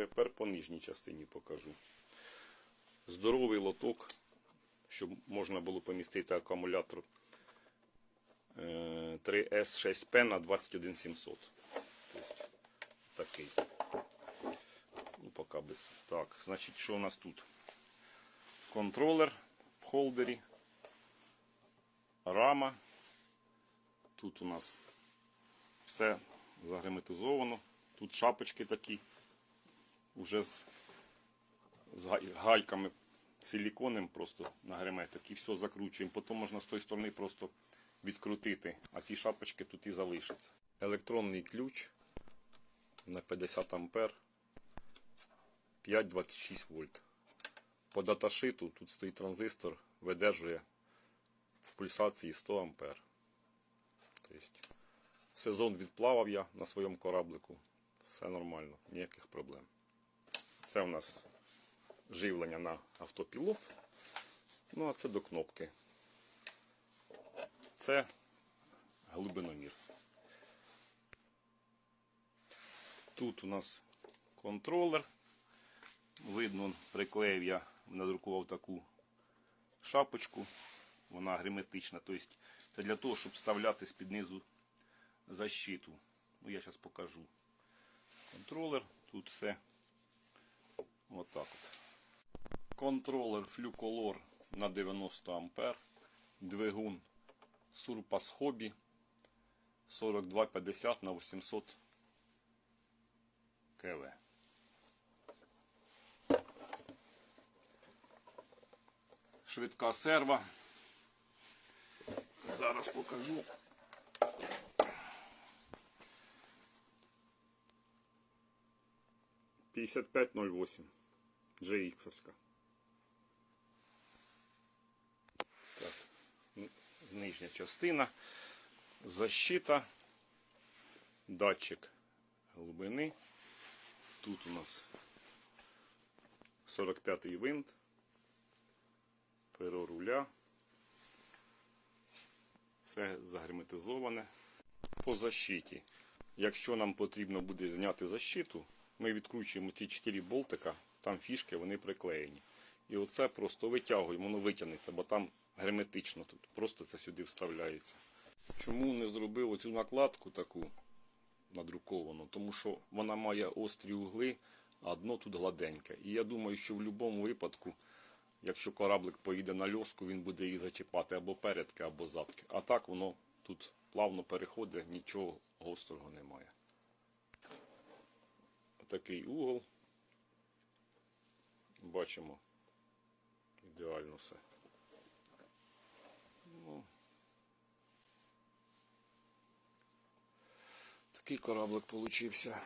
Тепер по нижній частині покажу. Здоровий лоток, щоб можна було помістити акумулятор е, 3S6P на 21700. Тобто такий. Ну, поки без. Так, значить, що у нас тут? Контролер в холдері, рама. Тут у нас все загерметизовано. Тут шапочки такі, вже з, з гайками силіконним просто на герметик і все закручуємо. Потім можна з тої сторони просто відкрутити, а ті шапочки тут і залишаться. Електронний ключ на 50 ампер 5,26 вольт. По даташиту тут стоїть транзистор, видержує в пульсації 100 ампер. Тобто, сезон відплавав я на своєму кораблику. Все нормально, ніяких проблем. Це у нас живлення на автопілот. Ну, а це до кнопки. Це глибиномір. Тут у нас контролер. Видно, приклеїв я, надрукував таку шапочку. Вона герметична. Тобто це для того, щоб вставляти з-під низу защиту. Ну, я зараз покажу. Контролер, тут все отак от. Контролер Flucolor на 90 ампер. Двигун Surpass Hobby 4250 на 800 КВ. Швидка серва. Зараз покажу. Пятьдесят пять ноль восемь. GX-овська. Так, нижня частина. Защита. Датчик глибини. Тут у нас 45-й винт. Перо руля. Все загерметизоване. По защиті. Якщо нам потрібно буде зняти защиту, ми відкручуємо ті 4 болтика, там фішки, вони приклеєні. І оце просто витягуємо, воно витягнеться, бо там герметично тут. Просто це сюди вставляється. Чому не зробив оцю накладку таку надруковану? Тому що вона має острі угли, а дно тут гладеньке. І я думаю, що в будь-якому випадку, якщо кораблик поїде на льоску, він буде її зачіпати або передки, або задки. А так воно тут плавно переходить, нічого гострого немає. Такий угол. Бачимо ідеально все. Ну, такий кораблик получився.